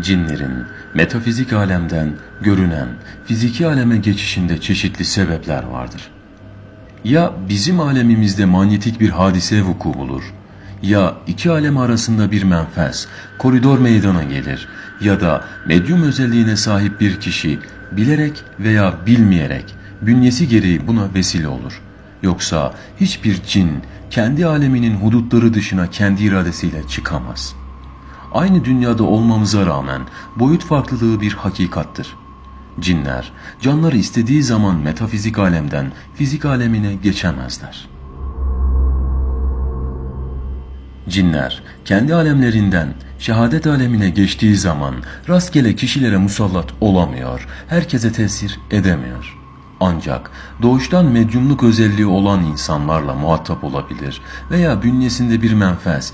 Cinlerin metafizik alemden görünen fiziki aleme geçişinde çeşitli sebepler vardır. Ya bizim alemimizde manyetik bir hadise vuku bulur, ya iki alem arasında bir menfez, koridor meydana gelir ya da medyum özelliğine sahip bir kişi bilerek veya bilmeyerek bünyesi gereği buna vesile olur. Yoksa hiçbir cin kendi aleminin hudutları dışına kendi iradesiyle çıkamaz.'' Aynı dünyada olmamıza rağmen boyut farklılığı bir hakikattır. Cinler, canları istediği zaman metafizik alemden fizik alemine geçemezler. Cinler, kendi alemlerinden şehadet alemine geçtiği zaman rastgele kişilere musallat olamıyor, herkese tesir edemiyor. Ancak doğuştan medyumluk özelliği olan insanlarla muhatap olabilir veya bünyesinde bir menfez